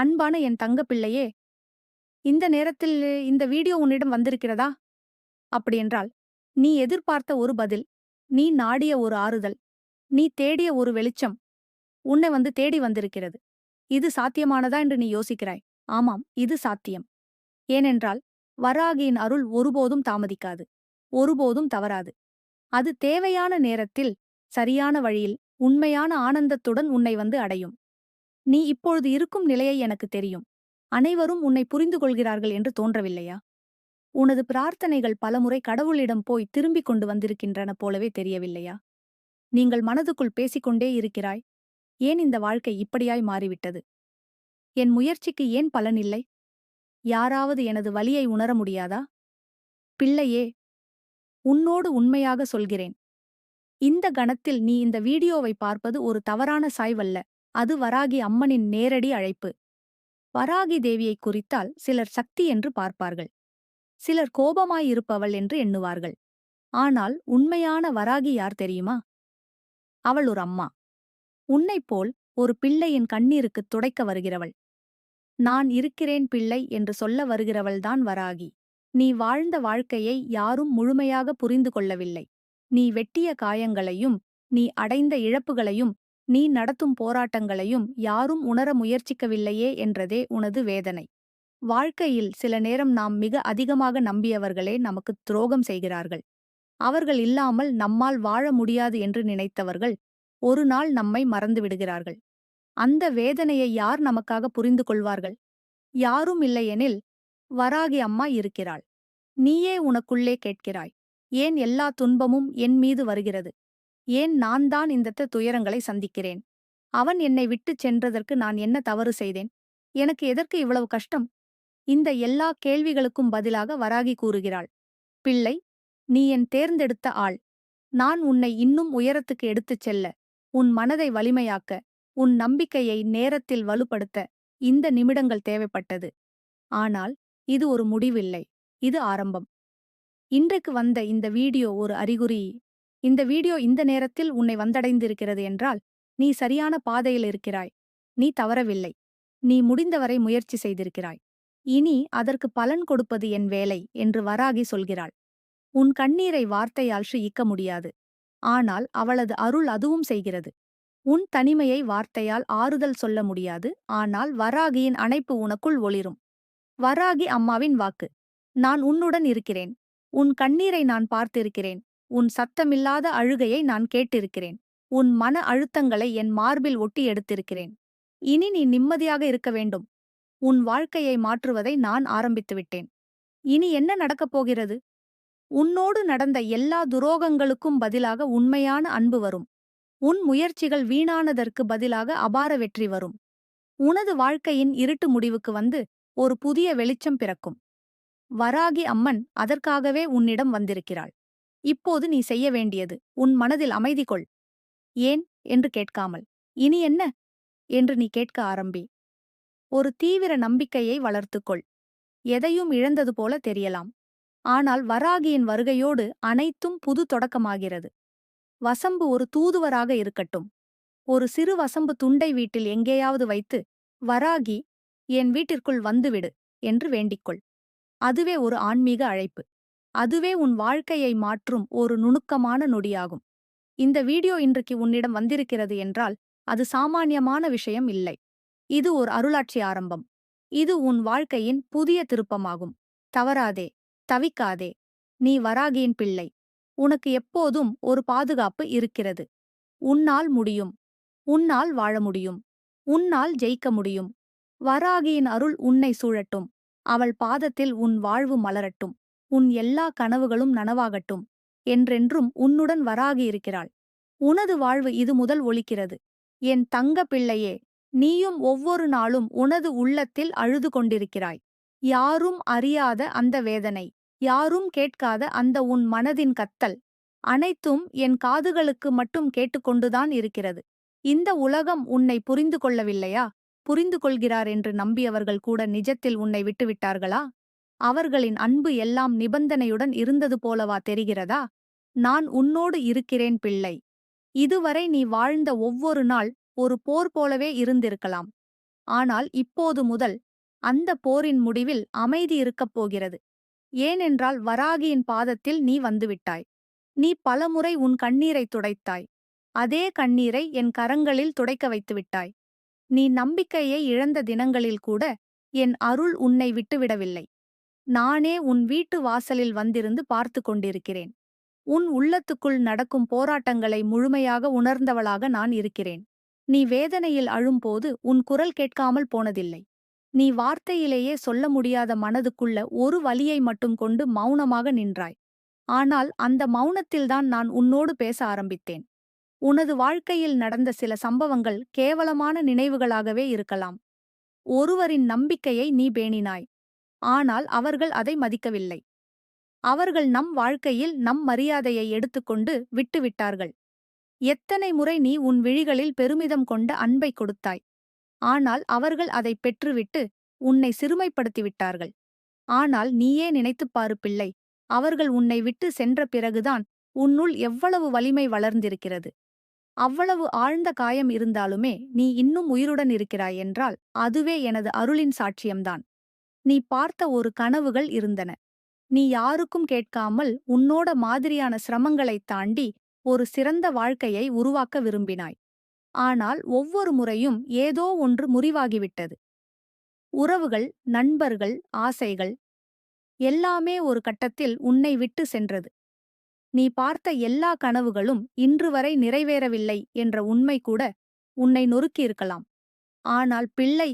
அன்பான என் தங்க பிள்ளையே இந்த நேரத்தில் இந்த வீடியோ உன்னிடம் வந்திருக்கிறதா? அப்படியென்றால் நீ எதிர்பார்த்த ஒரு பதில் நீ நாடிய ஒரு ஆறுதல் நீ தேடிய ஒரு வெளிச்சம் உன்னை வந்து தேடி வந்திருக்கிறது. இது சாத்தியமானதா? என்று நீ யோசிக்கிறாய். ஆமாம் இது சாத்தியம். ஏனென்றால் வராகியின் அருள் ஒருபோதும் தாமதிக்காது ஒருபோதும் தவறாது. அது தேவையான நேரத்தில் சரியான வழியில் உண்மையான ஆனந்தத்துடன் உன்னை வந்து அடையும். நீ இப்பொழுது இருக்கும் நிலையை எனக்கு தெரியும். அனைவரும் உன்னை புரிந்து கொள்கிறார்கள் என்று தோன்றவில்லையா? உனது பிரார்த்தனைகள் பலமுறை கடவுளிடம் போய் திரும்பிக் கொண்டு வந்திருக்கின்றன போலவே தெரியவில்லையா? நீங்கள் மனதுக்குள் பேசிக்கொண்டே இருக்கிறாய். ஏன் இந்த வாழ்க்கை இப்படியாய் மாறிவிட்டது? என் முயற்சிக்கு ஏன் பலனில்லை யாராவது எனது வலியை உணர முடியாதா? பிள்ளையே உன்னோடு உண்மையாக சொல்கிறேன். இந்த கணத்தில் நீ இந்த வீடியோவை பார்ப்பது ஒரு தவறான சாய்வல்ல. அது வராகி அம்மனின் நேரடி அழைப்பு. வராகி தேவியை குறித்தால் சிலர் சக்தி என்று பார்ப்பார்கள். சிலர் கோபமாயிருப்பவள் என்று எண்ணுவார்கள். ஆனால் உண்மையான வராகி யார் தெரியுமா? அவள் ஒரு அம்மா. உன்னைப்போல் ஒரு பிள்ளையின் கண்ணீருக்குத் துடைக்க வருகிறவள். நான் இருக்கிறேன் பிள்ளை என்று சொல்ல வருகிறவள்தான் வராகி. நீ வாழ்ந்த வாழ்க்கையை யாரும் முழுமையாக புரிந்து கொள்ளவில்லை. நீ வெட்டிய காயங்களையும் நீ அடைந்த இழப்புகளையும் நீ நடத்தும் போராட்டங்களையும் யாரும் உணர முயற்சிக்கவில்லையே என்றதே உனது வேதனை. வாழ்க்கையில் சில நேரம் நாம் மிக அதிகமாக நம்பியவர்களே நமக்கு துரோகம் செய்கிறார்கள். அவர்கள் இல்லாமல் நம்மால் வாழ முடியாது என்று நினைத்தவர்கள் ஒரு நாள் நம்மை மறந்துவிடுகிறார்கள் அந்த வேதனையை யார் நமக்காக புரிந்து கொள்வார்கள்? யாரும் இல்லையெனில் வராகி அம்மா இருக்கிறாள். நீயே உனக்குள்ளே கேட்கிறாய். ஏன் எல்லா துன்பமும் என் மீது வருகிறது? ஏன் நான் தான் இந்த துயரங்களை சந்திக்கிறேன்? அவன் என்னை விட்டுச் சென்றதற்கு நான் என்ன தவறு செய்தேன்? எனக்கு எதற்கு இவ்வளவு கஷ்டம்? இந்த எல்லா கேள்விகளுக்கும் பதிலாக வராகி கூறுகிறாள். பிள்ளை நீ என் தேர்ந்தெடுத்த ஆள். நான் உன்னை இன்னும் உயரத்துக்கு எடுத்துச் செல்ல உன் மனதை வலிமையாக்க உன் நம்பிக்கையை நேரத்தில் வலுப்படுத்த இந்த நிமிடங்கள் தேவைப்பட்டது. ஆனால் இது ஒரு முடிவில்லை. இது ஆரம்பம். இன்றைக்கு வந்த இந்த வீடியோ ஒரு அறிகுறி இந்த வீடியோ இந்த நேரத்தில் உன்னை வந்தடைந்திருக்கிறது என்றால் நீ சரியான பாதையில் இருக்கிறாய். நீ தவறவில்லை. நீ முடிந்தவரை முயற்சி செய்திருக்கிறாய். இனி அதற்கு பலன் கொடுப்பது என் வேலை என்று வராகி சொல்கிறாள். உன் கண்ணீரை வார்த்தையால் ஈக்க முடியாது. ஆனால் அவளது அருள் அதுவும் செய்கிறது. உன் தனிமையை வார்த்தையால் ஆறுதல் சொல்ல முடியாது. ஆனால் வராகியின் அணைப்பு உனக்குள் ஒளிரும். வராகி அம்மாவின் வாக்கு. நான் உன்னுடன் இருக்கிறேன். உன் கண்ணீரை நான் பார்த்திருக்கிறேன். உன் சத்தமில்லாத அழுகையை நான் கேட்டிருக்கிறேன். உன் மன அழுத்தங்களை என் மார்பில் ஒட்டி எடுத்திருக்கிறேன். இனி நீ நிம்மதியாக இருக்க வேண்டும். உன் வாழ்க்கையை மாற்றுவதை நான் ஆரம்பித்துவிட்டேன் இனி என்ன நடக்கப் போகிறது? உன்னோடு நடந்த எல்லா துரோகங்களுக்கும் பதிலாக உண்மையான அன்பு வரும். உன் முயற்சிகள் வீணானதற்கு பதிலாக அபார வெற்றி வரும். உனது வாழ்க்கையின் இருட்டு முடிவுக்கு வந்து ஒரு புதிய வெளிச்சம் பிறக்கும். வராகி அம்மன் அதற்காகவே உன்னிடம் வந்திருக்கிறாள். இப்போது நீ செய்ய வேண்டியது உன் மனதில் அமைதி கொள். ஏன்? என்று கேட்காமல். இனி என்ன? என்று நீ கேட்க ஆரம்பி. ஒரு தீவிர நம்பிக்கையை வளர்த்துக்கொள். எதையும் இழந்தது போல தெரியலாம். ஆனால் வராகியின் வருகையோடு அனைத்தும் புது தொடக்கமாகிறது. வசம்பு ஒரு தூதுவராக இருக்கட்டும். ஒரு சிறு வசம்பு துண்டை வீட்டில் எங்கேயாவது வைத்து வராகி என் வீட்டிற்குள் வந்துவிடு என்று வேண்டிக்கொள். அதுவே ஒரு ஆன்மீக அழைப்பு. அதுவே உன் வாழ்க்கையை மாற்றும் ஒரு நுணுக்கமான நொடியாகும். இந்த வீடியோ இன்றைக்கு உன்னிடம் வந்திருக்கிறது என்றால் அது சாமானியமான விஷயம் இல்லை. இது ஒரு அருளாட்சி ஆரம்பம். இது உன் வாழ்க்கையின் புதிய திருப்பமாகும். தவறாதே தவிக்காதே நீ வராகியின் பிள்ளை. உனக்கு எப்போதும் ஒரு பாதுகாப்பு இருக்கிறது. உன்னால் முடியும். உன்னால் வாழ முடியும். உன்னால் ஜெயிக்க முடியும். வராகியின் அருள் உன்னை சூழட்டும். அவள் பாதத்தில் உன் வாழ்வு மலரட்டும். உன் எல்லா கனவுகளும் நனவாகட்டும் என்றென்றும் உன்னுடன் வராகியிருக்கிறாள் உனது வாழ்வு இது முதல் ஒலிக்கிறது. என் தங்க பிள்ளையே நீயும் ஒவ்வொரு நாளும் உனது உள்ளத்தில் அழுது கொண்டிருக்கிறாய். யாரும் அறியாத அந்த வேதனை யாரும் கேட்காத அந்த உன் மனதின் கத்தல் அனைத்தும் என் காதுகளுக்கு மட்டும் கேட்டுக்கொண்டுதான் இருக்கிறது. இந்த உலகம் உன்னை புரிந்து கொள்ளவில்லையா? புரிந்து கொள்கிறார் என்று நம்பியவர்கள் கூட நிஜத்தில் உன்னை விட்டுவிட்டார்களா? அவர்களின் அன்பு எல்லாம் நிபந்தனையுடன் இருந்தது போலவா தெரிகிறதா? நான் உன்னோடு இருக்கிறேன் பிள்ளை. இதுவரை நீ வாழ்ந்த ஒவ்வொரு நாள் ஒரு போர் போலவே இருந்திருக்கலாம். ஆனால் இப்போது முதல் அந்த போரின் முடிவில் அமைதி இருக்கப் போகிறது. ஏனென்றால் வராகியின் பாதத்தில் நீ வந்துவிட்டாய். நீ பலமுறை உன் கண்ணீரைத் துடைத்தாய். அதே கண்ணீரை என் கரங்களில் துடைக்க வைத்துவிட்டாய் நீ நம்பிக்கையை இழந்த தினங்களில் கூட என் அருள் உன்னை விட்டுவிடவில்லை. நானே உன் வீட்டு வாசலில் வந்திருந்து பார்த்து கொண்டிருக்கிறேன். உன் உள்ளத்துக்குள் நடக்கும் போராட்டங்களை முழுமையாக உணர்ந்தவளாக நான் இருக்கிறேன். நீ வேதனையில் அழும்போது உன் குரல் கேட்காமல் போனதில்லை. நீ வார்த்தையிலேயே சொல்ல முடியாத மனதுக்குள்ள ஒரு வலியை மட்டும் கொண்டு மௌனமாக நின்றாய். ஆனால் அந்த மௌனத்தில்தான் நான் உன்னோடு பேச ஆரம்பித்தேன். உனது வாழ்க்கையில் நடந்த சில சம்பவங்கள் கேவலமான நினைவுகளாகவே இருக்கலாம். ஒருவரின் நம்பிக்கையை நீ பேணினாய். ஆனால் அவர்கள் அதை மதிக்கவில்லை. அவர்கள் நம் வாழ்க்கையில் நம் மரியாதையை எடுத்துக்கொண்டு விட்டுவிட்டார்கள். எத்தனை முறை நீ உன் விழிகளில் பெருமிதம் கொண்ட அன்பை கொடுத்தாய். ஆனால் அவர்கள் அதை பெற்றுவிட்டு உன்னை சிறுமைப்படுத்திவிட்டார்கள் ஆனால் நீயே நினைத்துப் பாரு பிள்ளை அவர்கள் உன்னை விட்டு சென்ற பிறகுதான் உன்னுள் எவ்வளவு வலிமை வளர்ந்திருக்கிறது. அவ்வளவு ஆழ்ந்த காயம் இருந்தாலுமே நீ இன்னும் உயிருடன் இருக்கிறாய் என்றால் அதுவே எனது அருளின் சாட்சியம்தான். நீ பார்த்த ஒரு கனவுகள் இருந்தன. நீ யாருக்கும் கேட்காமல் உன்னோட மாதிரியான சிரமங்களைத் தாண்டி ஒரு சிறந்த வாழ்க்கையை உருவாக்க விரும்பினாய். ஆனால் ஒவ்வொரு முறையும் ஏதோ ஒன்று முறிவாகிவிட்டது. உறவுகள் நண்பர்கள் ஆசைகள் எல்லாமே ஒரு கட்டத்தில் உன்னை விட்டு சென்றது. நீ பார்த்த எல்லா கனவுகளும் இன்று வரை நிறைவேறவில்லை என்ற உண்மை கூட உன்னை நொறுக்கியிருக்கலாம். ஆனால் பிள்ளை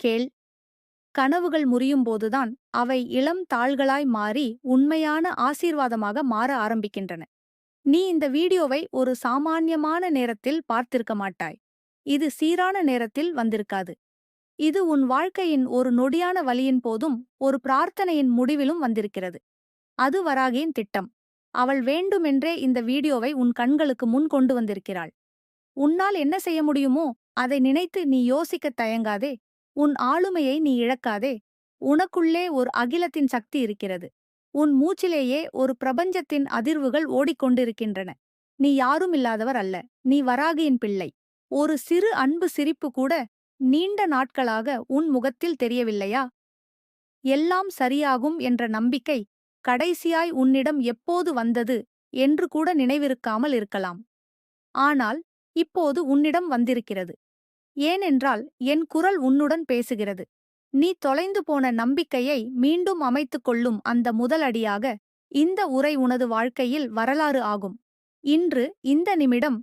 கேள் கனவுகள் முறியும்போதுதான் அவை இளம் தாள்களாய் மாறி உண்மையான ஆசீர்வாதமாக மாற ஆரம்பிக்கின்றன. நீ இந்த வீடியோவை ஒரு சாமான்யமான நேரத்தில் பார்த்திருக்க மாட்டாய். இது சீரான நேரத்தில் வந்திருக்காது. இது உன் வாழ்க்கையின் ஒரு நொடியான வழியின் போதும் ஒரு பிரார்த்தனையின் முடிவிலும் வந்திருக்கிறது. அது வராகியின் திட்டம். அவள் வேண்டுமென்றே இந்த வீடியோவை உன் கண்களுக்கு முன் கொண்டு வந்திருக்கிறாள். உன்னால் என்ன செய்ய முடியுமோ அதை நினைத்து நீ யோசிக்கத் தயங்காதே. உன் ஆளுமையை நீ இழக்காதே. உனக்குள்ளே ஒரு அகிலத்தின் சக்தி இருக்கிறது. உன் மூச்சிலேயே ஒரு பிரபஞ்சத்தின் அதிர்வுகள் ஓடிக்கொண்டிருக்கின்றன. நீ யாரும் இல்லாதவர் அல்ல. நீ வராகியின் பிள்ளை. ஒரு சிறு அன்பு சிரிப்பு கூட நீண்ட நாட்களாக உன் முகத்தில் தெரியவில்லையா? எல்லாம் சரியாகும் என்ற நம்பிக்கை கடைசியாய் உன்னிடம் எப்போது வந்தது என்று கூட நினைவிருக்காமல் இருக்கலாம். ஆனால் இப்போது உன்னிடம் வந்திருக்கிறது. ஏனென்றால் என் குரல் உன்னுடன் பேசுகிறது. நீ தொலைந்து போன நம்பிக்கையை மீண்டும் அமைத்துக் கொள்ளும் அந்த முதலடியாக இந்த உரை உனது வாழ்க்கையில் வரலாறு ஆகும். இன்று இந்த நிமிடம்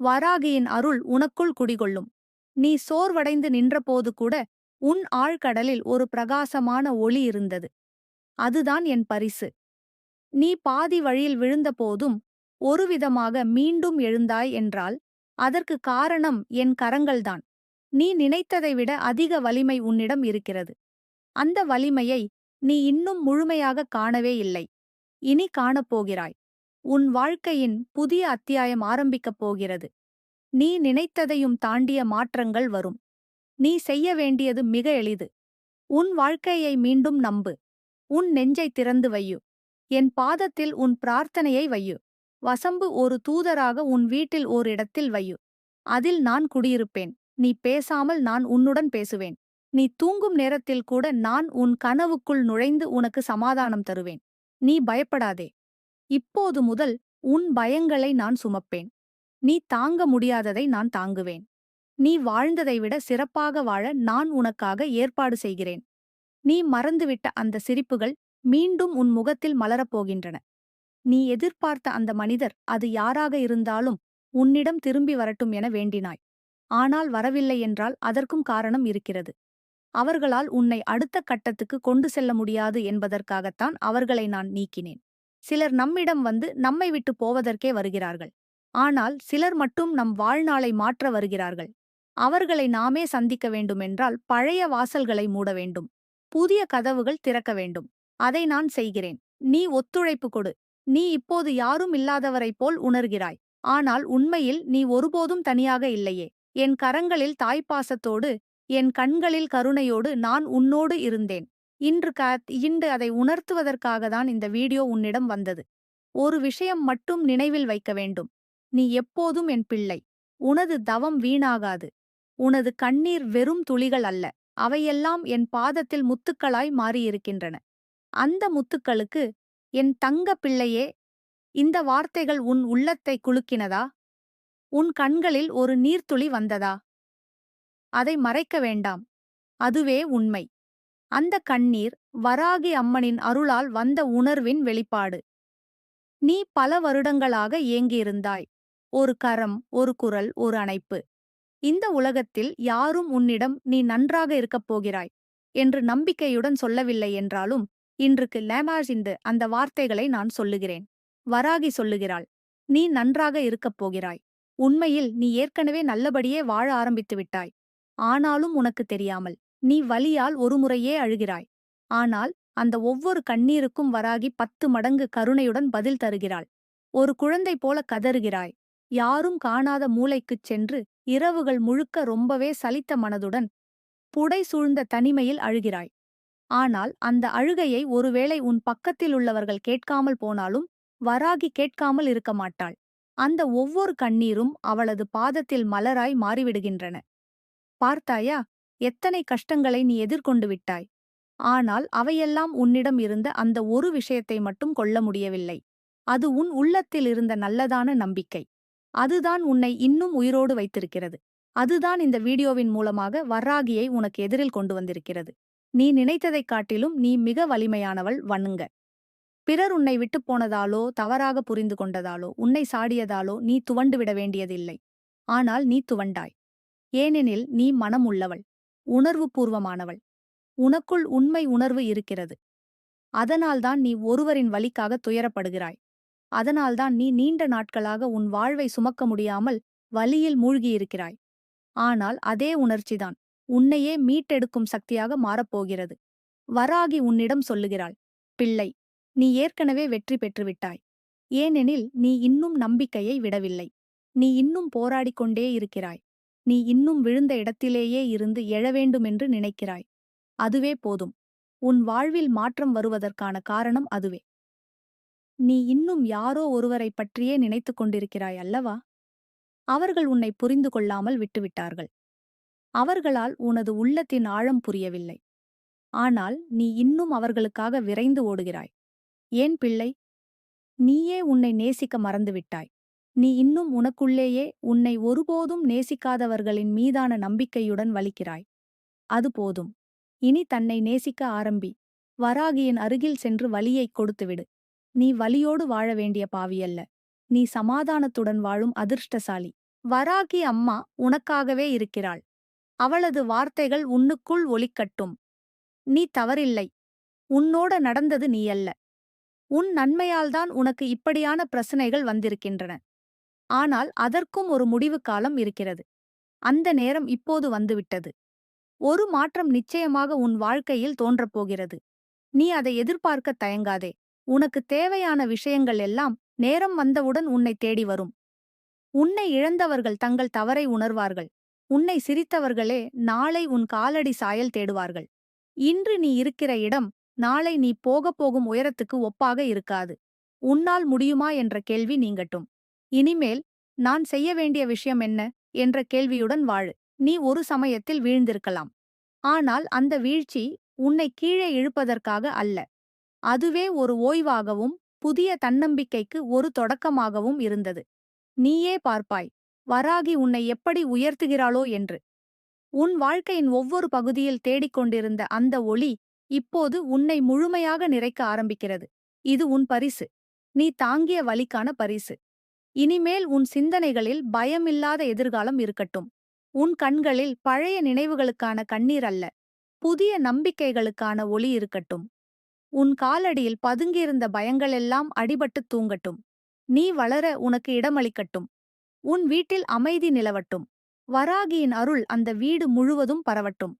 வராகியின் அருள் உனக்குள் குடிகொள்ளும். நீ சோர்வடைந்து நின்றபோது கூட உன் ஆழ்கடலில் ஒரு பிரகாசமான ஒளி இருந்தது. அதுதான் என் பரிசு. நீ பாதி வழியில் விழுந்தபோதும் ஒருவிதமாக மீண்டும் எழுந்தாய் என்றால் அதற்கு காரணம் என் கரங்கள்தான். நீ நினைத்ததை விட அதிக வலிமை உன்னிடம் இருக்கிறது. அந்த வலிமையை நீ இன்னும் முழுமையாக காணவே இல்லை. இனி காணப்போகிறாய். உன் வாழ்க்கையின் புதிய அத்தியாயம் ஆரம்பிக்கப் போகிறது. நீ நினைத்ததையும் தாண்டிய மாற்றங்கள் வரும். நீ செய்ய வேண்டியது மிக எளிது. உன் வாழ்க்கையை மீண்டும் நம்பு. உன் நெஞ்சை திறந்து வையு. என் பாதத்தில் உன் பிரார்த்தனையை வையு. வசம்பு ஒரு தூதராக உன் வீட்டில் ஓரிடத்தில் வையு. அதில் நான் குடியிருப்பேன். நீ பேசாமல் நான் உன்னுடன் பேசுவேன். நீ தூங்கும் நேரத்தில் கூட நான் உன் கனவுக்குள் நுழைந்து உனக்கு சமாதானம் தருவேன். நீ பயப்படாதே. இப்போது முதல் உன் பயங்களை நான் சுமப்பேன். நீ தாங்க முடியாததை நான் தாங்குவேன். நீ வாழ்ந்ததை விட சிறப்பாக வாழ நான் உனக்காக ஏற்பாடு செய்கிறேன். நீ மறந்துவிட்ட அந்த சிரிப்புகள் மீண்டும் உன் முகத்தில் மலரப்போகின்றன நீ எதிர்பார்த்த அந்த மனிதர் அது யாராக இருந்தாலும் உன்னிடம் திரும்பி வரட்டும் என வேண்டினாய். ஆனால் வரவில்லை என்றால் அதற்கும் காரணம் இருக்கிறது. அவர்களால் உன்னை அடுத்த கட்டத்துக்கு கொண்டு செல்ல முடியாது என்பதற்காகத்தான் அவர்களை நான் நீக்கினேன். சிலர் நம்மிடம் வந்து நம்மை விட்டு போவதற்கே வருகிறார்கள். ஆனால் சிலர் மட்டும் நம் வாழ்நாளை மாற்ற வருகிறார்கள். அவர்களை நாமே சந்திக்க வேண்டுமென்றால் பழைய வாசல்களை மூட வேண்டும். புதிய கதவுகள் திறக்க வேண்டும். அதை நான் செய்கிறேன். நீ ஒத்துழைப்பு கொடு. நீ இப்போது யாரும் இல்லாதவரைப் போல் உணர்கிறாய். ஆனால் உண்மையில் நீ ஒருபோதும் தனியாக இல்லையே. என் கரங்களில் தாய்ப்பாசத்தோடு என் கண்களில் கருணையோடு நான் உன்னோடு இருந்தேன். இன்று க இன்று அதை உணர்த்துவதற்காகத்தான் இந்த வீடியோ உன்னிடம் வந்தது. ஒரு விஷயம் மட்டும் நினைவில் வைக்க வேண்டும். நீ எப்போதும் என் பிள்ளை. உனது தவம் வீணாகாது. உனது கண்ணீர் வெறும் துளிகள் அல்ல. அவையெல்லாம் என் பாதத்தில் முத்துக்களாய் மாறியிருக்கின்றன. அந்த முத்துக்களுக்கு என் தங்க பிள்ளையே இந்த வார்த்தைகள் உன் உள்ளத்தை குலுக்கினதா? உன் கண்களில் ஒரு நீர்த்துளி வந்ததா? அதை மறைக்க வேண்டாம். அதுவே உண்மை. அந்த கண்ணீர் வராகி அம்மனின் அருளால் வந்த உணர்வின் வெளிப்பாடு. நீ பல வருடங்களாக ஏங்கியிருந்தாய். ஒரு கரம் ஒரு குரல் ஒரு அணைப்பு. இந்த உலகத்தில் யாரும் உன்னிடம் நீ நன்றாக இருக்கப் போகிறாய் என்று நம்பிக்கையுடன் சொல்லவில்லை என்றாலும் இன்றுக்கு லேமாஜிந்து அந்த வார்த்தைகளை நான் சொல்லுகிறேன். வராகி சொல்லுகிறாள். நீ நன்றாக இருக்கப் போகிறாய். உண்மையில் நீ ஏற்கனவே நல்லபடியே வாழ ஆரம்பித்து விட்டாய். ஆனாலும் உனக்கு தெரியாமல் நீ வலியால் ஒருமுறையே அழுகிறாய். ஆனால் அந்த ஒவ்வொரு கண்ணீருக்கும் வராகி பத்து மடங்கு கருணையுடன் பதில் தருகிறாள். ஒரு குழந்தை போல கதறுகிறாய். யாரும் காணாத மூளைக்குச் சென்று இரவுகள் முழுக்க ரொம்பவே சலித்த மனதுடன் புடை சூழ்ந்த தனிமையில் அழுகிறாய். ஆனால் அந்த அழுகையை ஒருவேளை உன் பக்கத்தில் உள்ளவர்கள் கேட்காமல் போனாலும் வராகி கேட்காமல் இருக்க மாட்டாள். அந்த ஒவ்வொரு கண்ணீரும் அவளது பாதத்தில் மலராய் மாறிவிடுகின்றன. பார்த்தாயா எத்தனை கஷ்டங்களை நீ எதிர்கொண்டு விட்டாய். ஆனால் அவையெல்லாம் உன்னிடம் இருந்த அந்த ஒரு விஷயத்தை மட்டும் கொள்ள முடியவில்லை. அது உன் உள்ளத்தில் இருந்த நல்லதான நம்பிக்கை. அதுதான் உன்னை இன்னும் உயிரோடு வைத்திருக்கிறது. அதுதான் இந்த வீடியோவின் மூலமாக வர்ராகியை உனக்கு எதிரில் கொண்டு வந்திருக்கிறது. நீ நினைத்ததைக் காட்டிலும் நீ மிக வலிமையானவள். வண்ணுங்க பிறர் உன்னை விட்டுப் போனதாலோ தவறாக புரிந்து கொண்டதாலோ உன்னை சாடியதாலோ நீ துவண்டு விட வேண்டியதில்லை. ஆனால் நீ துவண்டாய். ஏனெனில் நீ மனம் உள்ளவள் உணர்வு பூர்வமானவள் உனக்குள் உண்மை உணர்வு இருக்கிறது. அதனால்தான் நீ ஒருவரின் வழிக்காக துயரப்படுகிறாய். அதனால்தான் நீ நீண்ட நாட்களாக உன் வாழ்வை சுமக்க முடியாமல் வலியில் மூழ்கியிருக்கிறாய். ஆனால் அதே உணர்ச்சிதான் உன்னையே மீட்டெடுக்கும் சக்தியாக மாறப்போகிறது வராகி உன்னிடம் சொல்லுகிறாள் பிள்ளை நீ ஏற்கனவே வெற்றி பெற்றுவிட்டாய் ஏனெனில் நீ இன்னும் நம்பிக்கையை விடவில்லை. நீ இன்னும் போராடிக் கொண்டே இருக்கிறாய். நீ இன்னும் விழுந்த இடத்திலேயே இருந்து எழ வேண்டுமென்று நினைக்கிறாய். அதுவே போதும். உன் வாழ்வில் மாற்றம் வருவதற்கான காரணம் அதுவே. நீ இன்னும் யாரோ ஒருவரைப் பற்றியே நினைத்துக் கொண்டிருக்கிறாய் அல்லவா? அவர்கள் உன்னை புரிந்து கொள்ளாமல் விட்டுவிட்டார்கள். அவர்களால் உனது உள்ளத்தின் ஆழம் புரியவில்லை. ஆனால் நீ இன்னும் அவர்களுக்காக விரைந்து ஓடுகிறாய். ஏன் பிள்ளை? நீயே உன்னை நேசிக்க மறந்துவிட்டாய். நீ இன்னும் உனக்குள்ளேயே உன்னை ஒருபோதும் நேசிக்காதவர்களின் மீதான நம்பிக்கையுடன் வலிக்கிறாய். அது போதும். இனி தன்னை நேசிக்க ஆரம்பி. வராகியின் அருகில் சென்று வலியைக் கொடுத்துவிடு. நீ வலியோடு வாழ வேண்டிய பாவியல்ல. நீ சமாதானத்துடன் வாழும் அதிர்ஷ்டசாலி. வராகி அம்மா உனக்காகவே இருக்கிறாள். அவளது வார்த்தைகள் உன்னுக்குள் ஒலிக்கட்டும். நீ தவறில்லை. உன்னோட நடந்தது நீயல்ல. உன் நன்மையால்தான் உனக்கு இப்படியான பிரச்சனைகள் வந்திருக்கின்றன. ஆனால் அதற்கும் ஒரு முடிவு காலம் இருக்கிறது. அந்த நேரம் இப்போது வந்துவிட்டது. ஒரு மாற்றம் நிச்சயமாக உன் வாழ்க்கையில் தோன்றப்போகிறது நீ அதை எதிர்பார்க்க தயங்காதே. உனக்கு தேவையான விஷயங்கள் எல்லாம் நேரம் வந்தவுடன் உன்னை தேடி வரும். உன்னை இழந்தவர்கள் தங்கள் தவறை உணர்வார்கள். உன்னை சிரித்தவர்களே நாளை உன் காலடி சாயல் தேடுவார்கள். இன்று நீ இருக்கிற இடம் நாளை நீ போகப் போகும் உயரத்துக்கு ஒப்பாக இருக்காது. உன்னால் முடியுமா என்ற கேள்வி நீங்கட்டும். இனிமேல் நான் செய்ய வேண்டிய விஷயம் என்ன? என்ற கேள்வியுடன் வாழு. நீ ஒரு சமயத்தில் வீழ்ந்திருக்கலாம். ஆனால் அந்த வீழ்ச்சி உன்னை கீழே இழுப்பதற்காக அல்ல. அதுவே ஒரு ஓய்வாகவும் புதிய தன்னம்பிக்கைக்கு ஒரு தொடக்கமாகவும் இருந்தது. நீயே பார்ப்பாய் வராகி உன்னை எப்படி உயர்த்துகிறாளோ என்று. உன் வாழ்க்கையின் ஒவ்வொரு பகுதியில் தேடிக்கொண்டிருந்த அந்த ஒளி இப்போது உன்னை முழுமையாக நிறைக்க ஆரம்பிக்கிறது. இது உன் பரிசு. நீ தாங்கிய வழிக்கான பரிசு. இனிமேல் உன் சிந்தனைகளில் பயமில்லாத எதிர்காலம் இருக்கட்டும். உன் கண்களில் பழைய நினைவுகளுக்கான கண்ணீர் அல்ல. புதிய நம்பிக்கைகளுக்கான ஒளி இருக்கட்டும். உன் காலடியில் பதுங்கியிருந்த பயங்களெல்லாம் அடிபட்டு தூங்கட்டும். நீ வளர உனக்கு இடமளிக்கட்டும். உன் வீட்டில் அமைதி நிலவட்டும். வராகியின் அருள் அந்த வீடு முழுவதும் பரவட்டும்.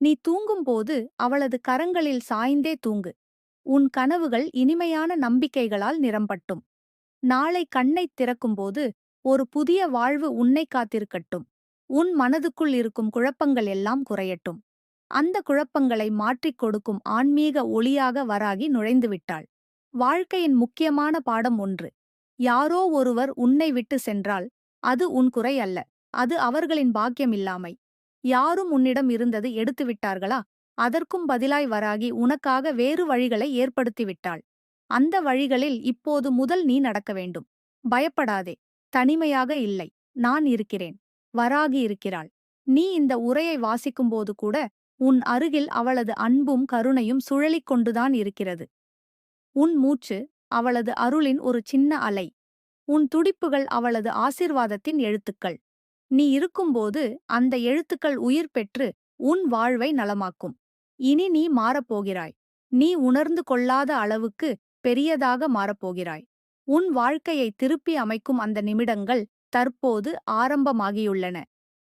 நீ தூங்கும்போது அவளது கரங்களில் சாய்ந்தே தூங்கு. உன் கனவுகள் இனிமையான நம்பிக்கைகளால் நிரம்பட்டும். நாளை கண்ணைத் திறக்கும்போது ஒரு புதிய வாழ்வு உன்னை காத்திருக்கட்டும். உன் மனதுக்குள் இருக்கும் குழப்பங்கள் எல்லாம் குறையட்டும். அந்த குழப்பங்களை மாற்றிக் கொடுக்கும் ஆன்மீக ஒளியாக வராகி நுழைந்துவிட்டாள் வாழ்க்கையின் முக்கியமான பாடம் ஒன்று. யாரோ ஒருவர் உன்னை விட்டு சென்றால் அது உன் குறை அல்ல. அது அவர்களின் பாக்கியமில்லாமை யாரும் உன்னிடம் இருந்தது எடுத்து விட்டார்களா அதற்கும் பதிலாய் வராகி உனக்காக வேறு வழிகளை ஏற்படுத்திவிட்டாள். அந்த வழிகளில் இப்போது முதல் நீ நடக்க வேண்டும். பயப்படாதே. தனிமையாக இல்லை. நான் இருக்கிறேன். வராகி இருக்கிறாள். நீ இந்த உரையை வாசிக்கும்போது கூட உன் அருகில் அவளது அன்பும் கருணையும் சுழலிக் கொண்டுதான் இருக்கிறது. உன் மூச்சு அவளது அருளின் ஒரு சின்ன அலை. உன் துடிப்புகள் அவளது ஆசிர்வாதத்தின் எழுத்துக்கள். நீ இருக்கும்போது அந்த எழுத்துக்கள் உயிர் பெற்று உன் வாழ்வை நலமாக்கும். இனி நீ மாறப்போகிறாய். நீ உணர்ந்து கொள்ளாத அளவுக்கு பெரியதாக மாறப்போகிறாய். உன் வாழ்க்கையை திருப்பி அமைக்கும் அந்த நிமிடங்கள் தற்போது ஆரம்பமாகியுள்ளன.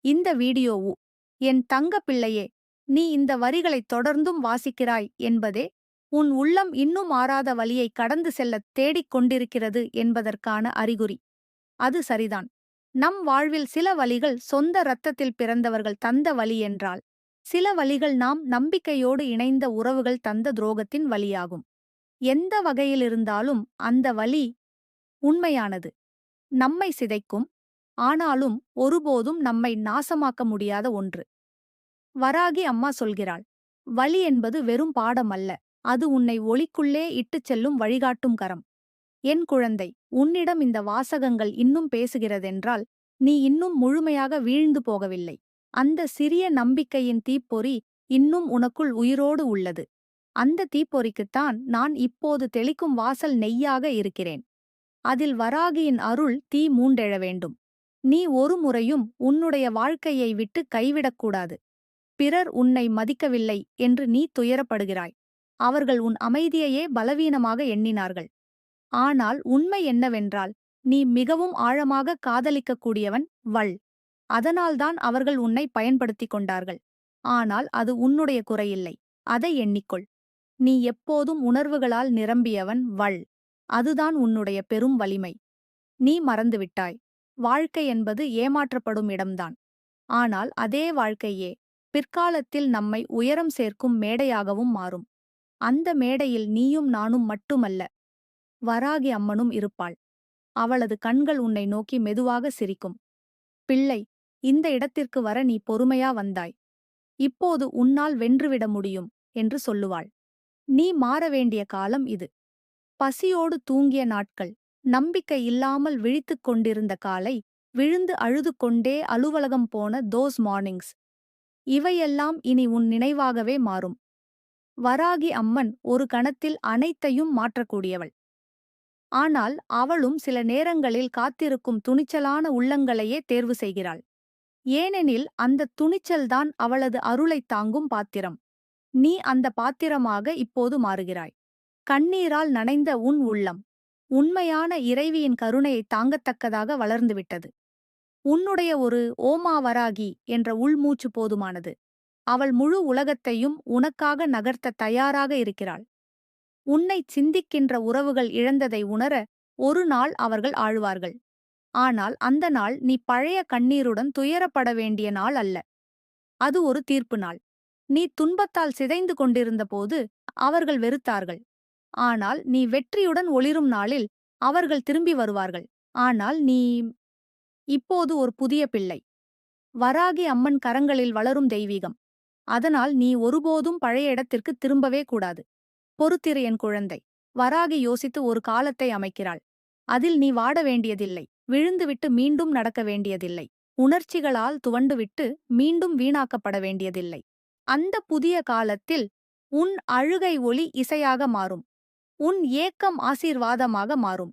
இந்த வீடியோவு என் தங்க பிள்ளையே நீ இந்த வரிகளைத் தொடர்ந்தும் வாசிக்கிறாய் என்பதே உன் உள்ளம் இன்னும் ஆறாத வழியை கடந்து செல்லத் தேடிக் கொண்டிருக்கிறது என்பதற்கான அறிகுறி. அது சரிதான். நம் வாழ்வில் சில வலிகள் சொந்த இரத்தத்தில் பிறந்தவர்கள் தந்த வலி என்றால் சில வழிகள் நாம் நம்பிக்கையோடு இணைந்த உறவுகள் தந்த துரோகத்தின் வலியாகும் எந்த வகையிலிருந்தாலும் அந்த வலி உண்மையானது. நம்மை சிதைக்கும் ஆனாலும் ஒருபோதும் நம்மை நாசமாக்க முடியாத ஒன்று. வராகி அம்மா சொல்கிறாள் வலி என்பது வெறும் பாடம் அல்ல அது உன்னை ஒளிக்குள்ளே இட்டுச் செல்லும் வழிகாட்டும் கரம். என் குழந்தை உன்னிடம் இந்த வாசகங்கள் இன்னும் பேசுகிறதென்றால் நீ இன்னும் முழுமையாக வீழ்ந்து போகவில்லை. அந்த சிறிய நம்பிக்கையின் தீப்பொறி இன்னும் உனக்குள் உயிரோடு உள்ளது. அந்த தீப்பொறிக்குத்தான் நான் இப்போது தெளிக்கும் வாசல் நெய்யாக இருக்கிறேன். அதில் வராகியின் அருள் தீ மூண்டெழ வேண்டும். நீ ஒரு முறையும் உன்னுடைய வாழ்க்கையை விட்டு கைவிடக்கூடாது பிறர் உன்னை மதிக்கவில்லை என்று நீ துயரப்படுகிறாய். அவர்கள் உன் அமைதியையே பலவீனமாக எண்ணினார்கள். ஆனால் உண்மை என்னவென்றால் நீ மிகவும் ஆழமாக காதலிக்கக்கூடியவன் வள். அதனால்தான் அவர்கள் உன்னை பயன்படுத்திக் கொண்டார்கள். ஆனால் அது உன்னுடைய குறையில்லை. அதை எண்ணிக்கொள். நீ எப்போதும் உணர்வுகளால் நிரம்பியவன் வள். அதுதான் உன்னுடைய பெரும் வலிமை. நீ மறந்துவிட்டாய். வாழ்க்கை என்பது ஏமாற்றப்படும் இடம்தான். ஆனால் அதே வாழ்க்கையே பிற்காலத்தில் நம்மை உயரம் சேர்க்கும் மேடையாகவும் மாறும். அந்த மேடையில் நீயும் நானும் மட்டுமல்ல. வராகி அம்மனும் இருப்பாள். அவளது கண்கள் உன்னை நோக்கி மெதுவாக சிரிக்கும். பிள்ளை இந்த இடத்திற்கு வர நீ பொறுமையா வந்தாய். இப்போது உன்னால் வென்றுவிட முடியும் என்று சொல்லுவாள். நீ மாற வேண்டிய காலம் இது. பசியோடு தூங்கிய நாட்கள். நம்பிக்கை இல்லாமல் விழித்துக் கொண்டிருந்த காலை விழுந்து அழுது கொண்டே அலுவலகம் போன தோஸ் மார்னிங்ஸ் இவையெல்லாம் இனி உன் நினைவாகவே மாறும். வராகி அம்மன் ஒரு கணத்தில் அனைத்தையும் மாற்றக்கூடியவள். ஆனால் அவளும் சில நேரங்களில் காத்திருக்கும் துணிச்சலான உள்ளங்களையே தேர்வு செய்கிறாள். ஏனெனில் அந்த துணிச்சல்தான் அவளது அருளைத் தாங்கும் பாத்திரம். நீ அந்த பாத்திரமாக இப்போது மாறுகிறாய். கண்ணீரால் நனைந்த உன் உள்ளம். உண்மையான இறைவியின் கருணையை தாங்கத்தக்கதாக வளர்ந்துவிட்டது. உன்னுடைய ஒரு ஓமாவராகி என்ற உள்மூச்சு போதுமானது. அவள் முழு உலகத்தையும் உனக்காக நகர்த்த தயாராக இருக்கிறாள். உன்னை சிந்திக்கின்ற உறவுகள் இழந்ததை உணர ஒரு நாள் அவர்கள் ஆழ்வார்கள். ஆனால் அந்த நாள் நீ பழைய கண்ணீருடன் துயரப்பட வேண்டிய நாள் அல்ல. அது ஒரு தீர்ப்பு நாள். நீ துன்பத்தால் சிதைந்து கொண்டிருந்தபோது அவர்கள் வெறுத்தார்கள். ஆனால் நீ வெற்றியுடன் ஒளிரும் நாளில் அவர்கள் திரும்பி வருவார்கள். ஆனால் நீ இப்போது ஒரு புதிய பிள்ளை. வராகி அம்மன் கரங்களில் வளரும் தெய்வீகம். அதனால் நீ ஒருபோதும் பழைய இடத்திற்கு திரும்பவே கூடாது. பொறுத்திரு என் குழந்தை. வராகி யோசித்து ஒரு காலத்தை அமைக்கிறாள். அதில் நீ வாட வேண்டியதில்லை. விழுந்துவிட்டு மீண்டும் நடக்க வேண்டியதில்லை. உணர்ச்சிகளால் துவண்டுவிட்டு மீண்டும் வீணாக்கப்பட வேண்டியதில்லை. அந்த புதிய காலத்தில் உன் அழுகை ஒளி இசையாக மாறும். உன் ஏக்கம் ஆசீர்வாதமாக மாறும்.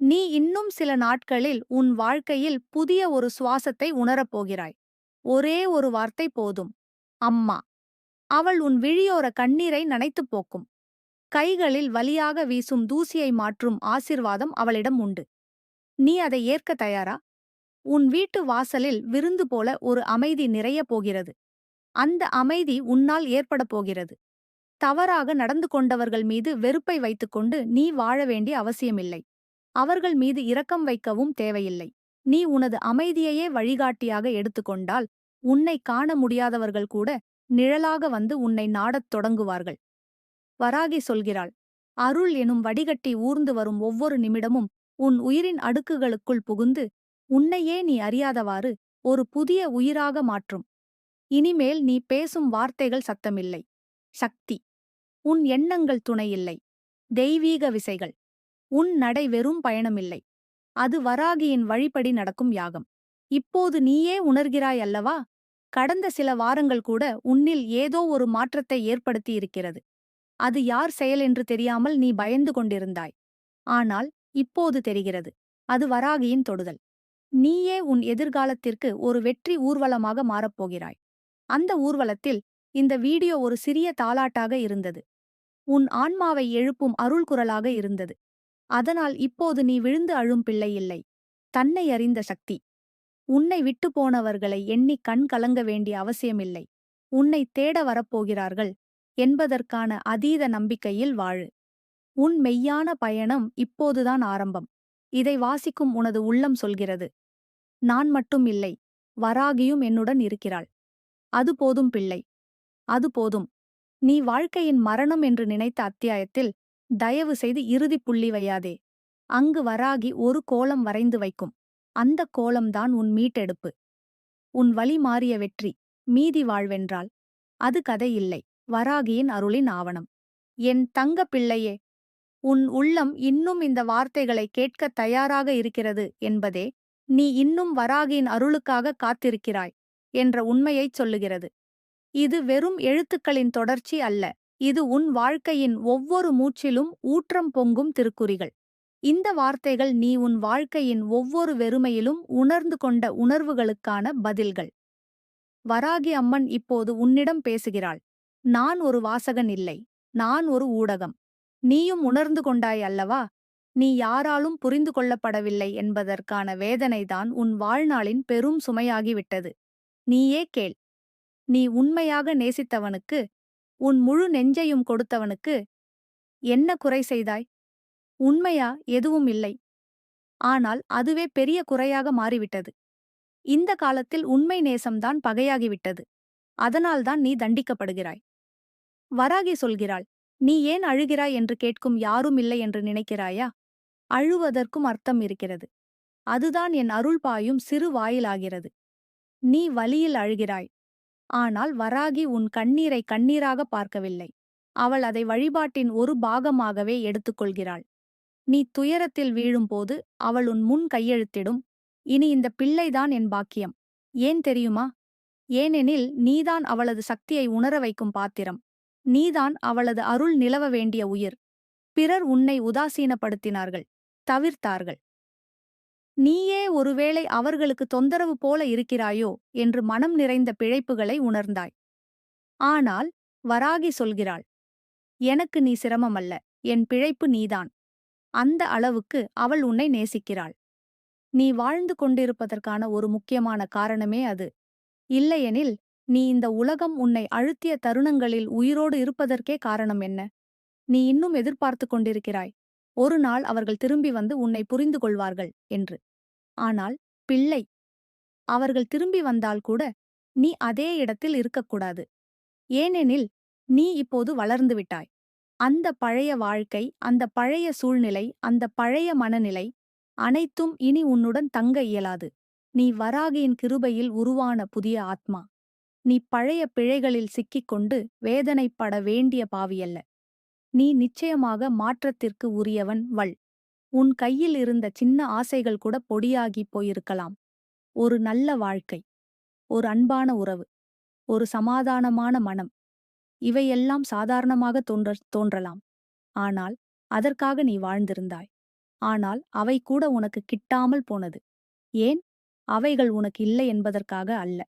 நீ இன்னும் சில நாட்களில் உன் வாழ்க்கையில் புதிய ஒரு சுவாசத்தை உணரப்போகிறாய் ஒரே ஒரு வார்த்தை போதும். அம்மா. அவள் உன் விழியோர கண்ணீரை நனைத்துப் போக்கும். கைகளில் வலியாக வீசும் தூசியை மாற்றும் ஆசிர்வாதம் அவளிடம் உண்டு. நீ அதை ஏற்க தயாரா? உன் வீட்டு வாசலில் விருந்து போல ஒரு அமைதி நிறைய போகிறது. அந்த அமைதி உன்னால் ஏற்படப் போகிறது. தவறாக நடந்து கொண்டவர்கள் மீது வெறுப்பை வைத்துக்கொண்டு நீ வாழ வேண்டிய அவசியமில்லை. அவர்கள் மீது இரக்கம் வைக்கவும் தேவையில்லை. நீ உனது அமைதியையே வழிகாட்டியாக எடுத்துக்கொண்டால் உன்னை காண முடியாதவர்கள் கூட நிழலாக வந்து உன்னை நாடத் தொடங்குவார்கள். வராகி சொல்கிறாள் அருள் எனும் வடிகட்டி ஊர்ந்து வரும் ஒவ்வொரு நிமிடமும் உன் உயிரின் அடுக்குகளுக்குள் புகுந்து உன்னையே நீ அறியாதவாறு ஒரு புதிய உயிராக மாற்றும். இனிமேல் நீ பேசும் வார்த்தைகள் சத்தமில்லை. சக்தி. உன் எண்ணங்கள் துணையில்லை. தெய்வீக விசைகள். உன் நடை வெறும் பயணமில்லை. அது வராகியின் வழிபடி நடக்கும் யாகம். இப்போது நீயே உணர்கிறாய் அல்லவா? கடந்த சில வாரங்கள் கூட உன்னில் ஏதோ ஒரு மாற்றத்தை ஏற்படுத்தி இருக்கிறது. அது யார் செயல் என்று தெரியாமல் நீ பயந்து கொண்டிருந்தாய். ஆனால் இப்போது தெரிகிறது. அது வராகியின் தொடுதல். நீயே உன் எதிர்காலத்திற்கு ஒரு வெற்றி ஊர்வலமாக மாறப்போகிறாய். அந்த ஊர்வலத்தில் இந்த வீடியோ ஒரு சிறிய தாலாட்டாக இருந்தது. உன் ஆன்மாவை எழுப்பும் அருள் குரலாக இருந்தது. அதனால் இப்போது நீ விழுந்து அழும் பிள்ளை இல்லை. தன்னை அறிந்த சக்தி. உன்னை விட்டு போனவர்களை எண்ணி கண் கலங்க வேண்டிய அவசியமில்லை. உன்னை தேட வரப்போகிறார்கள் என்பதற்கான அதீத நம்பிக்கையில் வாழு. உன் மெய்யான பயணம் இப்போதுதான் ஆரம்பம். இதை வாசிக்கும் உனது உள்ளம் சொல்கிறது. நான் மட்டும் இல்லை வராகியும் என்னுடன் இருக்கிறாள். அது போதும் பிள்ளை. அது போதும். நீ வாழ்க்கையின் மரணம் என்று நினைத்த அத்தியாயத்தில் தயவு செய்து இறுதிப் புள்ளி வையாதே. அங்கு வராகி ஒரு கோலம் வரைந்து வைக்கும். அந்த கோலம்தான் உன் மீட்டெடுப்பு. உன் வழி மாறிய வெற்றி மீதி வாழ்வென்றால். அது கதை இல்லை. வராகியின் அருளின் ஆவணம். என் தங்க பிள்ளையே உன் உள்ளம் இன்னும் இந்த வார்த்தைகளை கேட்கத் தயாராக இருக்கிறது என்பதே நீ இன்னும் வராகியின் அருளுக்காக காத்திருக்கிறாய் என்ற உண்மையைச் சொல்லுகிறது. இது வெறும் எழுத்துக்களின் தொடர்ச்சி அல்ல இது உன் வாழ்க்கையின் ஒவ்வொரு மூச்சிலும் ஊற்றம் பொங்கும் திருக்குறிகள். இந்த வார்த்தைகள் நீ உன் வாழ்க்கையின் ஒவ்வொரு வெறுமையிலும் உணர்ந்து கொண்ட உணர்வுகளுக்கான பதில்கள். வராகி அம்மன் இப்போது உன்னிடம் பேசுகிறாள். நான் ஒரு வாசகன் இல்லை. நான் ஒரு ஊடகம். நீயும் உணர்ந்து கொண்டாய் அல்லவா? நீ யாராலும் புரிந்து கொள்ளப்படவில்லை என்பதற்கான வேதனைதான் உன் வாழ்நாளின் பெரும் சுமையாகிவிட்டது நீயே கேள். நீ உண்மையாக நேசித்தவனுக்கு உன் முழு நெஞ்சையும் கொடுத்தவனுக்கு என்ன குறை செய்தாய்? உண்மையா? எதுவும் இல்லை. ஆனால் அதுவே பெரிய குறையாக மாறிவிட்டது. இந்த காலத்தில் உண்மை நேசம்தான் பகையாகிவிட்டது அதனால்தான் நீ தண்டிக்கப்படுகிறாய். வராகி சொல்கிறாள் நீ ஏன் அழுகிறாய் என்று கேட்கும் யாரும் இல்லை என்று நினைக்கிறாயா? அழுவதற்கும் அர்த்தம் இருக்கிறது. அதுதான் என் அருள் பாயும் சிறு வாயிலாகிறது. நீ வலியில் அழுகிறாய். ஆனால் வராகி உன் கண்ணீரை கண்ணீராக பார்க்கவில்லை. அவள் அதை வழிபாட்டின் ஒரு பாகமாகவே எடுத்துக்கொள்கிறாள். நீ துயரத்தில் வீழும்போது அவள் உன் முன் கையெழுத்திடும். இனி இந்த பிள்ளைதான் என் பாக்கியம். ஏன் தெரியுமா? ஏனெனில் நீதான் அவளது சக்தியை உணர வைக்கும் பாத்திரம். நீதான் அவளது அருள் நிலவ வேண்டிய உயிர். பிறர் உன்னை உதாசீனப்படுத்தினார்கள் தவிர்த்தார்கள். நீயே ஒருவேளை அவர்களுக்கு தொந்தரவு போல இருக்கிறாயோ என்று மனம் நிறைந்த பிழைப்புகளை உணர்ந்தாய். ஆனால் வராகி சொல்கிறாள் எனக்கு நீ சிரமமல்ல என் பிழைப்பு நீதான். அந்த அளவுக்கு அவள் உன்னை நேசிக்கிறாள். நீ வாழ்ந்து கொண்டிருப்பதற்கான ஒரு முக்கியமான காரணமே அது. இல்லையெனில் நீ இந்த உலகம் உன்னை அழுத்திய தருணங்களில் உயிரோடு இருப்பதற்கே காரணம் என்ன? நீ இன்னும் எதிர்பார்த்து கொண்டிருக்கிறாய். ஒரு நாள் அவர்கள் திரும்பி வந்து உன்னை புரிந்து கொள்வார்கள் என்று. ஆனால் பிள்ளை அவர்கள் திரும்பி வந்தால் கூட நீ அதே இடத்தில் இருக்கக்கூடாது ஏனெனில் நீ இப்போது வளர்ந்து விட்டாய். அந்த பழைய வாழ்க்கை அந்த பழைய சூழ்நிலை அந்த பழைய மனநிலை அனைத்தும் இனி உன்னுடன் தங்க இயலாது. நீ வராகியின் கிருபையில் உருவான புதிய ஆத்மா. நீ பழைய பிழைகளில் சிக்கிக்கொண்டு வேதனைப்பட வேண்டிய பாவியல்ல நீ நிச்சயமாக மாற்றத்திற்கு உரியவன் வள். உன் கையில் இருந்த சின்ன ஆசைகள் கூட பொடியாகிப் போயிருக்கலாம். ஒரு நல்ல வாழ்க்கை. ஒரு அன்பான உறவு. ஒரு சமாதானமான மனம். இவையெல்லாம் சாதாரணமாக தோன்ற தோன்றலாம். ஆனால் அதற்காக நீ வாழ்ந்திருந்தாய். ஆனால் அவை கூட உனக்கு கிட்டாமல் போனது. ஏன்? அவைகள் உனக்கு இல்லை என்பதற்காக அல்ல.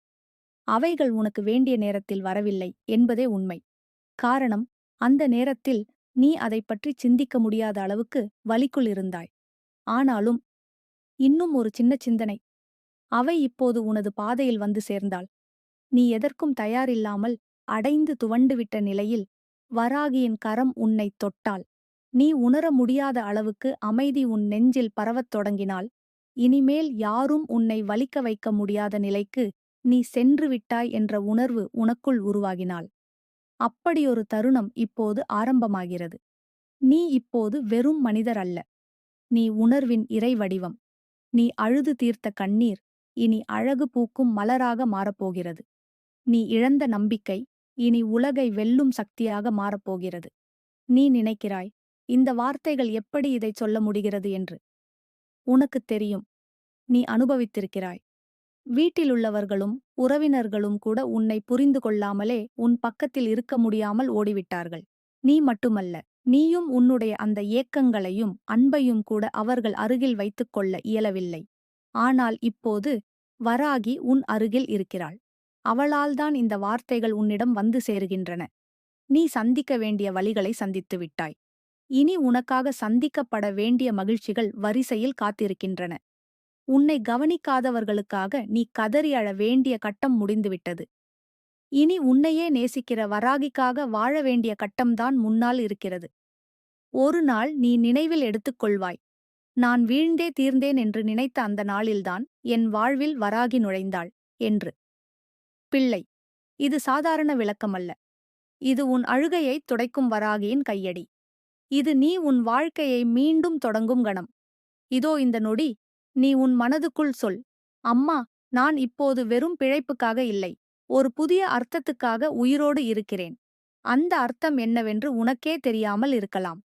அவைகள் உனக்கு வேண்டிய நேரத்தில் வரவில்லை என்பதே உண்மை. காரணம் அந்த நேரத்தில் நீ அதை பற்றி சிந்திக்க முடியாத அளவுக்கு வலிக்குள் இருந்தாய். ஆனாலும் இன்னும் ஒரு சின்ன சிந்தனை. அவை இப்போது உனது பாதையில் வந்து சேர்ந்தாள். நீ எதற்கும் தயாரில்லாமல் அடைந்து துவண்டுவிட்ட நிலையில் வராகியின் கரம் உன்னைத் தொட்டால் நீ உணர முடியாத அளவுக்கு அமைதி உன் நெஞ்சில் பரவத் தொடங்கினால் இனிமேல் யாரும் உன்னை வலிக்க வைக்க முடியாத நிலைக்கு நீ சென்று விட்டாய் என்ற உணர்வு உனக்குள் உருவாகினாள் அப்படியொரு தருணம் இப்போது ஆரம்பமாகிறது. நீ இப்போது வெறும் மனிதர் அல்ல. நீ உணர்வின் இறை வடிவம் நீ அழுது தீர்த்த கண்ணீர் இனி அழகு பூக்கும் மலராக மாறப்போகிறது. நீ இழந்த நம்பிக்கை இனி உலகை வெல்லும் சக்தியாக மாறப்போகிறது. நீ நினைக்கிறாய் இந்த வார்த்தைகள் எப்படி இதைச் சொல்ல முடிகிறது என்று? உனக்குத் தெரியும். நீ அனுபவித்திருக்கிறாய். வீட்டிலுள்ளவர்களும் உறவினர்களும் கூட உன்னை புரிந்து கொள்ளாமலே உன் பக்கத்தில் இருக்க முடியாமல் ஓடிவிட்டார்கள். நீ மட்டுமல்ல நீயும் உன்னுடைய அந்த ஏக்கங்களையும் அன்பையும் கூட அவர்கள் அருகில் வைத்துக் கொள்ள இயலவில்லை. ஆனால் இப்போது வராகி உன் அருகில் இருக்கிறாள். அவளால்தான் இந்த வார்த்தைகள் உன்னிடம் வந்து சேருகின்றன. நீ சந்திக்க வேண்டிய வழிகளை சந்தித்து விட்டாய். இனி உனக்காக சந்திக்கப்பட வேண்டிய மகிழ்ச்சிகள் வரிசையில் காத்திருக்கின்றன. உன்னை கவனிக்காதவர்களுக்காக நீ கதறி அழ வேண்டிய கட்டம் முடிந்துவிட்டது. இனி உன்னையே நேசிக்கிற வராகிக்காக வாழ வேண்டிய கட்டம்தான் முன்னால் இருக்கிறது. ஒரு நாள் நீ நினைவில் எடுத்துக்கொள்வாய். நான் வீழ்ந்தே தீர்ந்தேன் என்று நினைத்த அந்த நாளில்தான் என் வாழ்வில் வராகி நுழைந்தாள் என்று. பிள்ளை. இது சாதாரண விளக்கமல்ல. இது உன் அழுகையைத் துடைக்கும் வராகியின் கையடி. இது நீ உன் வாழ்க்கையை மீண்டும் தொடங்கும் கணம். இதோ இந்த நொடி. நீ உன் மனதுக்குள் சொல். அம்மா நான் இப்போது வெறும் பிழைப்புக்காக இல்லை. ஒரு புதிய அர்த்தத்துக்காக உயிரோடு இருக்கிறேன். அந்த அர்த்தம் என்னவென்று உனக்கே தெரியாமல் இருக்கலாம்.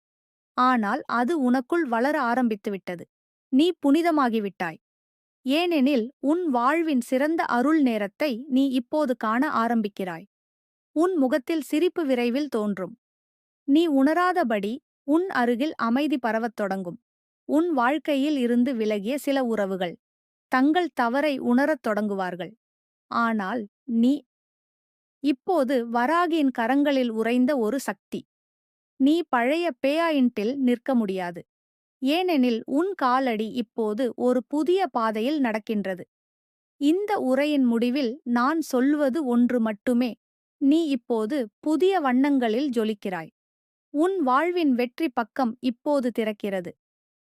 ஆனால் அது உனக்குள் வளர ஆரம்பித்துவிட்டது. நீ புனிதமாகிவிட்டாய். ஏனெனில் உன் வாழ்வின் சிறந்த அருள் நேரத்தை நீ இப்போது காண ஆரம்பிக்கிறாய். உன் முகத்தில் சிரிப்பு விரைவில் தோன்றும். நீ உணராதபடி உன் அருகில் அமைதி பரவத் தொடங்கும். உன் வாழ்க்கையில் இருந்து விலகிய சில உறவுகள். தங்கள் தவறை உணரத் தொடங்குவார்கள். ஆனால் நீ இப்போது வராகியின் கரங்களில் உறைந்த ஒரு சக்தி. நீ பழைய பேயாயின்ட்டில் நிற்க முடியாது. ஏனெனில் உன் காலடி இப்போது ஒரு புதிய பாதையில் நடக்கின்றது. இந்த உரையின் முடிவில் நான் சொல்வது ஒன்று மட்டுமே. நீ இப்போது புதிய வண்ணங்களில் ஜொலிக்கிறாய். உன் வாழ்வின் வெற்றி பக்கம் இப்போது திறக்கிறது.